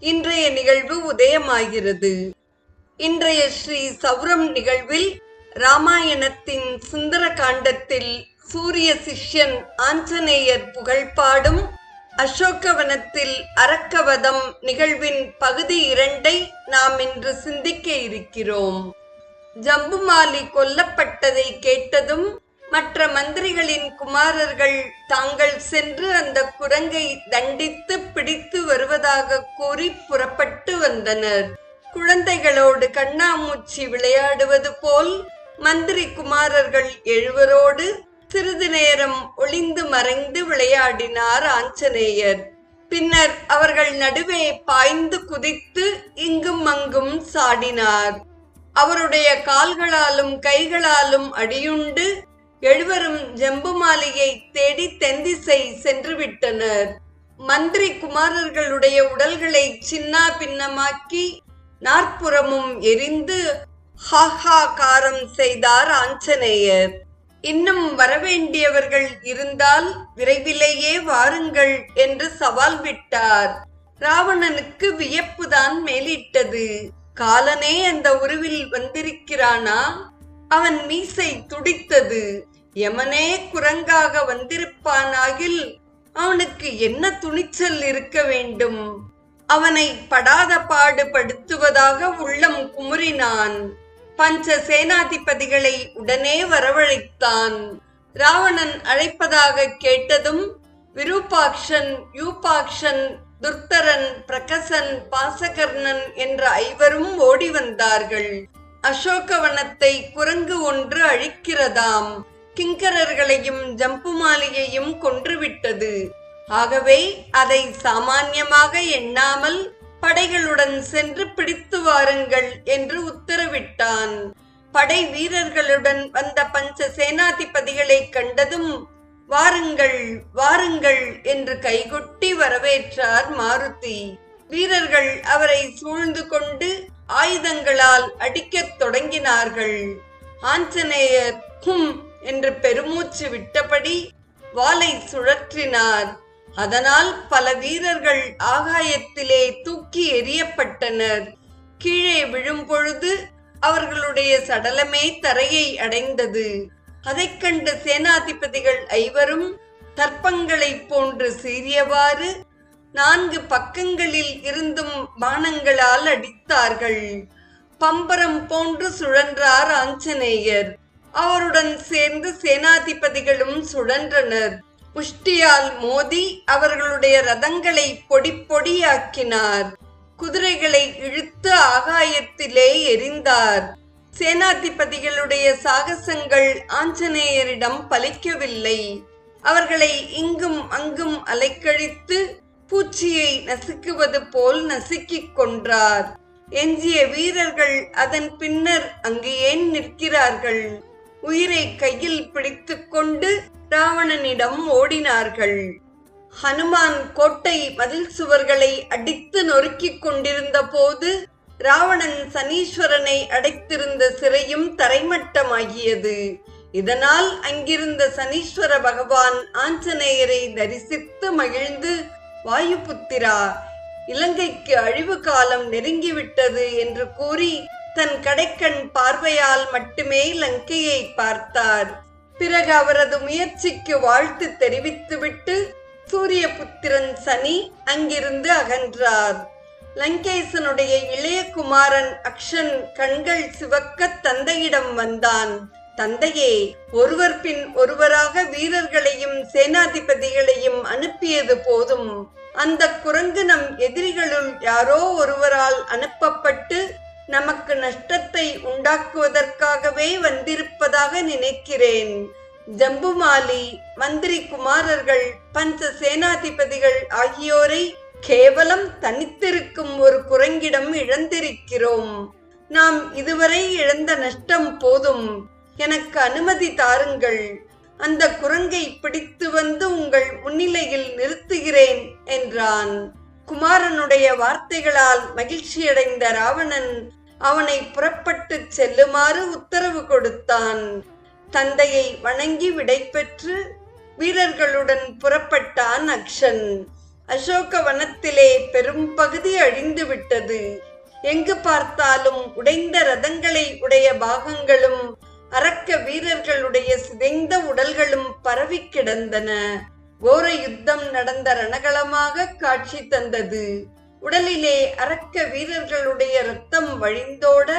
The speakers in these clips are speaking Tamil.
இன்றைய நிகழ்வு உதயமாகிறது. இன்றைய ஸ்ரீ சௌரம் நிகழ்வில் ராமாயணத்தின் சுந்தர காண்டத்தில் சூரிய சிஷ்யன் ஆஞ்சநேயர் புகழ்பாடும் அசோகவனத்தில் அரக்கவதம் நிகழ்வின் பகுதி இரண்டை நாம் இன்று சிந்திக்க இருக்கிறோம். ஜம்புமாலி கொல்லப்பட்டதை கேட்டதும் மற்ற மந்திரிகளின் குமாரர்கள் தாங்கள் சென்று அந்த குரங்கை தண்டித்து பிடித்து வருவதாக கூறி புறப்பட்டு வந்தனர். குழந்தைகளோடு கண்ணாமூச்சி விளையாடுவது போல் மந்திரி குமாரர்கள் எழுவரோடு சிறிது நேரம் ஒளிந்து மறைந்து விளையாடினார் ஆஞ்சநேயர். பின்னர் அவர்கள் நடுவே பாய்ந்து குதித்து இங்கும் அங்கும் சாடினார். அவருடைய கால்களாலும் கைகளாலும் அடியுண்டு எழுவரும் ஜம்புமாலியை தேடி தெந்திசை சென்று விட்டனர் மந்திரி குமாரர்களுடைய உடல்களை சின்னா பின்னமாக்கி நாற்புறமும் எரிந்து ஹாஹாகாரம் செய்தார் ஆஞ்சநேயர். இன்னும் வரவேண்டியவர்கள் இருந்தால் விரைவிலேயே வாருங்கள் என்று சவால் விட்டார். ராவணனுக்கு வியப்புதான் மேலிட்டது. காலனே அந்த உருவில் வந்திருக்கிறானா? அவன் மீசை துடித்தது. யமனே குரங்காக வந்திருப்பானாகில் அவனுக்கு என்ன துணிச்சல் இருக்க வேண்டும்? அவனை படாத பாடு படுத்துவதாக உள்ளம் குமுறினான். பஞ்ச சேனாதிபதிகளை உடனே வரவழைத்தான். ராவணன் அழைப்பதாக கேட்டதும் விரூபாக்ஷன் யூபாக்ஷன் துர்த்தரன் பிரகசன் பாசகர்ணன் என்ற ஐவரும் ஓடி வந்தார்கள். அசோகவனத்தை குரங்கு ஒன்று அழிக்கிறதாம். கிங்கரர்களையும் ஜம்புமாலியையும் கொன்றுவிட்டது. ஆகவே அதை சாமான்யமாக எண்ணாமல் படைகளுடன் சென்று பிடித்து வாருங்கள் என்று உத்தரவிட்டான். படை வீரர்களுடன் வந்த பஞ்ச சேனாதிபதிகளை கண்டதும் வாருங்கள் வாருங்கள் என்று கைகொட்டி வரவேற்றார் மாருதி. வீரர்கள் அவரை சூழ்ந்து கொண்டு ஆயுதங்களால் அடிக்கத் தொடங்கினார்கள். ஆஞ்சநேயர் ஹும் என்று பெருமூச்சு விட்டபடி வாளை சுழற்றினார். அதனால் பல வீரர்கள் ஆகாயத்திலே தூக்கி எறியப்பட்டனர். கீழே விழும்பொழுது அவர்களுடைய சடலமே தரையை அடைந்தது. அதைக் கண்ட சேனாதிபதிகள் ஐவரும் தர்ப்பங்களைப் போன்று சீரியவாறு நான்கு பக்கங்களில் இருந்தும் பானங்களால் அடித்தார்கள். பம்பரம் போன்று சுழன்றார் ஆஞ்சநேயர். அவருடன் சேர்ந்து சேனாதிபதிகளும் சுழன்றனர். புஷ்டியால் மோதி அவர்களுடைய ரதங்களை பொடி பொடியாக்கினார். குதிரைகளை இழுத்து ஆகாயத்திலே எரிந்தார். சேனாதிபதிகளுடைய சாகசங்கள் ஆஞ்சநேயரிடம் பலிக்கவில்லை. அவர்களை இங்கும் அங்கும் அலைக்கழித்து பூச்சியை நசுக்குவது போல் நசுக்கிக் கொன்றார். எஞ்சிய வீரர்கள் அதன் பின்னர் அங்கு ஏன் நிற்கிறார்கள்? உயிரை கையில் பிடித்துக்கொண்டு ராவணனிடம் ஓடினார்கள். ஹனுமான் கோட்டை மதில் சுவர்களை அடித்து நொறுக்கிக் கொண்டிருந்த போது ராவணன் சனீஸ்வரனை அடைத்திருந்த சிறையும் தரைமட்டமாகியது. இதனால் அங்கிருந்த சனீஸ்வர பகவான் ஆஞ்சநேயரை தரிசித்து மகிழ்ந்து வாயுபுத்திரா இலங்கைக்கு அழிவு காலம் நெருங்கிவிட்டது என்று கூறி தன் கடைக்கண் பார்வையால் மட்டுமே லங்கையை பார்த்தார். பிறகு அவரது முயற்சிக்கு வாழ்த்து தெரிவித்துவிட்டு சூரியபுத்திரன் சனி அங்கிருந்து அகன்றார். லங்கேசனுடைய இளைய குமாரன் அக்ஷன் கண்கள் சிவக்க தந்தையிடம் வந்தான். தந்தையே ஒருவர் பின் ஒருவராக வீரர்களையும் சேனாதிபதிகளையும் அனுப்பியது போதும். அந்த குரங்கு நம் எதிரிகளுள் யாரோ ஒருவரால் அனுப்பப்பட்டு நமக்கு நஷ்டத்தை உண்டாக்குவதற்காகவே வந்திருப்பதாக நினைக்கிறேன். ஜம்புமாலி மந்திரி குமாரர்கள் பஞ்ச சேனாதிபதிகள் ஆகியோரை கேவலம் தனித்திருக்கும் ஒரு குரங்கிடம் இழந்திருக்கிறோம். நாம் இதுவரை இழந்த நஷ்டம் போதும். எனக்கு அனுமதி தாருங்கள். அந்த குரங்கை பிடித்து வந்து உங்கள் முன்னிலையில் நிறுத்துகிறேன் என்றான். குமாரனுடைய வார்த்தைகளால் மகிழ்ச்சியடைந்த ராவணன் அவனை புறப்பட்டு செல்லுமாறு உத்தரவு கொடுத்தான். தந்தையை வணங்கி விடைபெற்று வீரர்களுடன் புறப்பட்டான் அக்ஷன். அசோக வனத்திலே பெரும் பகுதி அழிந்து விட்டது. எங்கு பார்த்தாலும் உடைந்த ரதங்களை உடைய பாகங்களும் அரக்க வீரர்களுடைய சிதைந்த உடல்களும் பரவி கிடந்தன. கோர யுத்தம் நடந்த ரணகளமாக காட்சி தந்தது. உடலிலே அரக்க வீரர்களுடைய ரத்தம் வழிந்தோட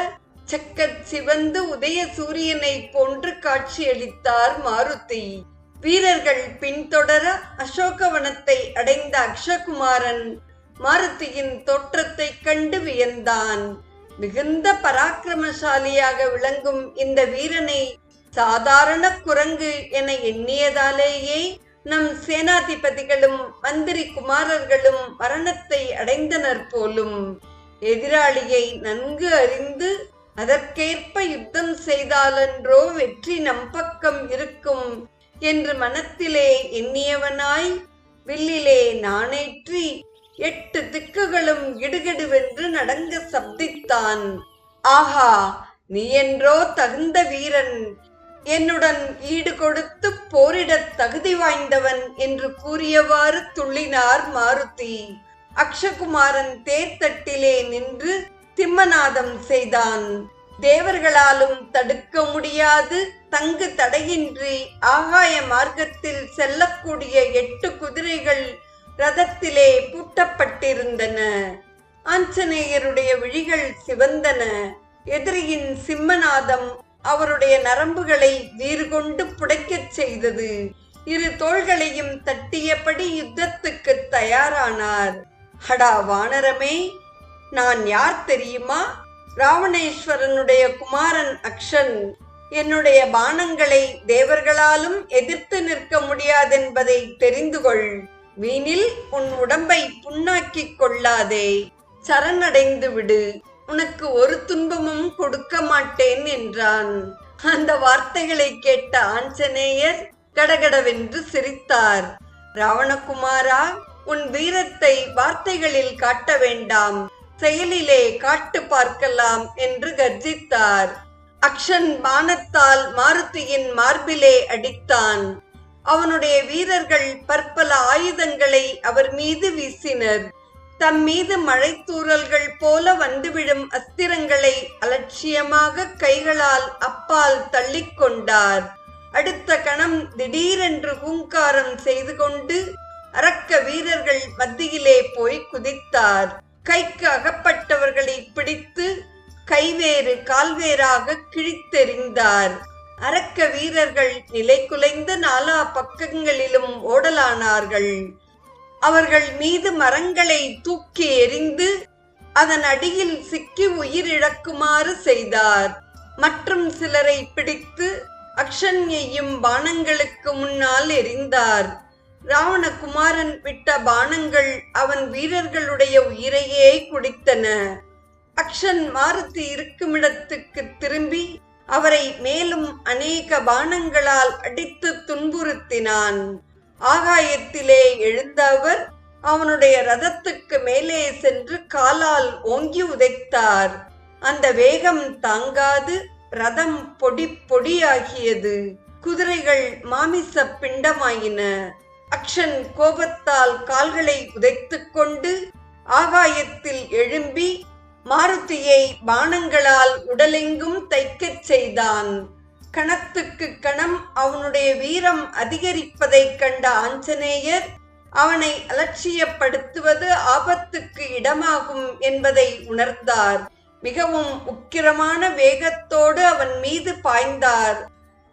செக்கச் சிவந்து உதய சூரியனை போன்று காட்சியளித்தார் மாருதி. வீரர்கள் பின்தொடர அசோகவனத்தை அடைந்த அக்ஷகுமாரன் மாருதியின் தோற்றத்தைக் கண்டு வியந்தான். மிகுந்த பராக்கிரமசாலியாக விளங்கும் இந்த வீரனை சாதாரண குரங்கு என எண்ணியதாலேயே நம் சேனாதிபதிகளும் மந்திரி குமாரர்களும் மரணத்தை அடைந்தனர் போலும். எதிராளியை நன்கு அறிந்து அதற்கேற்ப யுத்தம் செய்தாலன்றோ வெற்றி நம் பக்கம் இருக்கும் என்று மனத்திலே எண்ணியவனாய் வில்லிலே நாணேற்றி எட்டு திக்குகளும் கிடுகிடுவென்று நடங்க சப்தித்தான். ஆஹா நீ என்றோ தகுந்த வீரன். என்னுடன் ஈடு கொடுத்து போரிடத் தகுதி வாய்ந்தவன் என்று கூறியவாறு துள்ளினார் மாருதி. அக்ஷகுமாரன் தேர்தட்டிலே நின்று திம்மநாதம் செய்தான். தேவர்களாலும் தடுக்க முடியாது தங்கு தடையின்றி ஆகாய மார்க்கத்தில் செல்லக்கூடிய எட்டு குதிரைகள் ரதத்திலே பூட்டப்பட்டிருந்தன. ஆஞ்சநேயருடைய விழிகள் சிவந்தன. எதிரியின் சிம்மநாதம் அவருடைய நரம்புகளை வீறு கொண்டு புடைக்கச் செய்தது. இரு தோள்களையும் தட்டியபடி யுத்தத்துக்கு தயாரானார். ஹடா வானரமே நான் யார் தெரியுமா? ராவணேஸ்வரனுடைய குமாரன் அக்ஷன். என்னுடைய பானங்களை தேவர்களாலும் எதிர்த்து நிற்க முடியாதென்பதை தெரிந்து கொள் வீணில் உன் உடம்பை புண்ணாக்கிக் கொள்ளாதே. சரணடைந்து விடு. உனக்கு ஒரு துன்பமும் கொடுக்க மாட்டேன் என்றான். அந்த வார்த்தைகளை கேட்ட ஆஞ்சநேயர் கடகடவென்று சிரித்தார். ராவணகுமாரா உன் வீரத்தை வார்த்தைகளில் காட்ட வேண்டாம். செயலிலே காட்டு பார்க்கலாம் என்று கர்ஜித்தார். அக்ஷன் பானத்தால் மாருதியின் மார்பிலே அடித்தான். அவனுடைய வீரர்கள் பற்பல ஆயுதங்களை அவர் மீது வீசினர். தம் மீது மழைத்தூறல்கள் போல வந்துவிடும் அஸ்திரங்களை அலட்சியமாக கைகளால் அப்பால் தள்ளிக்கொண்டார் அடுத்த கணம் திடீரென்று ஹூங்காரம் செய்து கொண்டு அரக்க வீரர்கள் மத்தியிலே போய் குதித்தார். கைக்கு அகப்பட்டவர்களை பிடித்து கைவேறு கால்வேறாக கிழித்தெறிந்தார். அரக்க வீரர்கள் நிலை குலைந்த நாலா பக்கங்களிலும் ஓடலானார்கள். அவர்கள் மீது மரங்களை தூக்கி எறிந்து அதன் அடியில் சிக்கி உயிரிழக்குமாறு செய்தார். மற்றும் சிலரை பிடித்து அக்ஷன் எய்யும் பானங்களுக்கு முன்னால் எறிந்தார். ராவணகுமாரன் விட்ட பானங்கள் அவன் வீரர்களுடைய உயிரையே குடித்தன. அக்ஷன் மாருதி இருக்குமிடத்துக்கு திரும்பி அவரை மேலும் அநேக பானங்களால் அடித்து துன்புறுத்தினான். ஆகாயத்திலே எழுந்த அவர் அவனுடைய ரதத்துக்கு மேலே சென்று காலால் ஓங்கி உதைத்தார். அந்த வேகம் தாங்காது ரதம் பொடி பொடியாகியது. குதிரைகள் மாமிச பிண்டமாயின. அக்ஷன் கோபத்தால் கால்களை உதைத்துக்கொண்டு ஆகாயத்தில் எழும்பி மாருதியை பானங்களால் உடலெங்கும் தைக்கச் செய்தான். கணத்துக்கு கணம் அவனுடைய வீரம் அதிகரிப்பதைக் கண்ட ஆஞ்சநேயர் அவனை அலட்சியப்படுத்துவது ஆபத்துக்கு இடமாகும் என்பதை உணர்ந்தார். மிகவும் உக்கிரமான வேகத்தோடு அவன் மீது பாய்ந்தார்.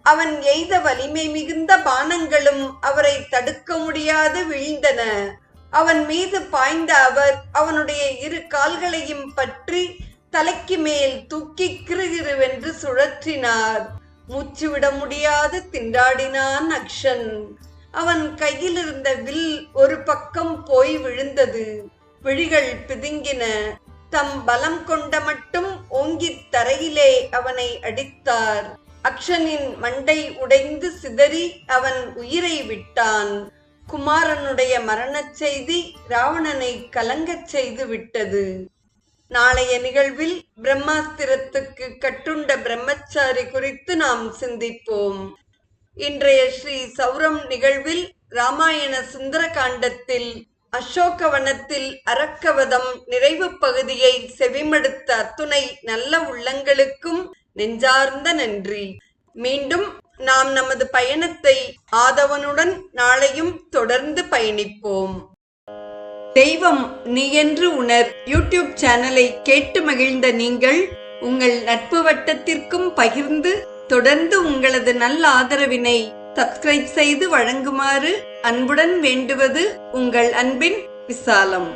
அவன் எய்த வலிமை மிகுந்த பானங்களும் அவரை தடுக்க முடியாது வீழ்ந்தன. அவன் மீது பாய்ந்த அவர் அவனுடைய இரு கால்களையும் பற்றி தலைக்கு மேல் தூக்கி கிருகிருவென்று சுழற்றினார். மூச்சு விட முடியாது திண்டாடினான் அக்ஷன். அவன் கையில் இருந்த வில் ஒரு பக்கம் போய் விழுந்தது. விழிகள் பிதுங்கின. தம் பலம் கொண்ட மட்டும் ஓங்கித் தரையிலே அவனை அடித்தார். அக்ஷனின் மண்டை உடைந்து சிதறி அவன் உயிரை விட்டான். குமாரனுடைய மரணச் செய்தி ராவணனை கலங்கச் செய்து விட்டது. நாளைய நிகழ்வில் பிரம்மாஸ்திரத்துக்கு கட்டுண்ட பிரம்மச்சாரி குறித்து நாம் சிந்திப்போம். இன்றைய ஸ்ரீ சௌரம் நிகழ்வில் ராமாயண சுந்தர காண்டத்தில் அசோகவனத்தில் அரக்கவதம் நிறைவு பகுதியை செவிமடுத்த அத்துணை நல்ல உள்ளங்களுக்கும் நெஞ்சார்ந்த நன்றி. மீண்டும் நாம் நமது பயணத்தை ஆதவனுடன் நாளையும் தொடர்ந்து பயணிப்போம். தெய்வம் நீ என்று உணர். யூடியூப் சேனலை கேட்டு மகிழ்ந்த நீங்கள் உங்கள் நட்பு வட்டத்திற்கும் பகிர்ந்து தொடர்ந்து உங்களது நல்ல ஆதரவினை சப்ஸ்கிரைப் செய்து வழங்குமாறு அன்புடன் வேண்டுவது உங்கள் அன்பின் விசாலம்.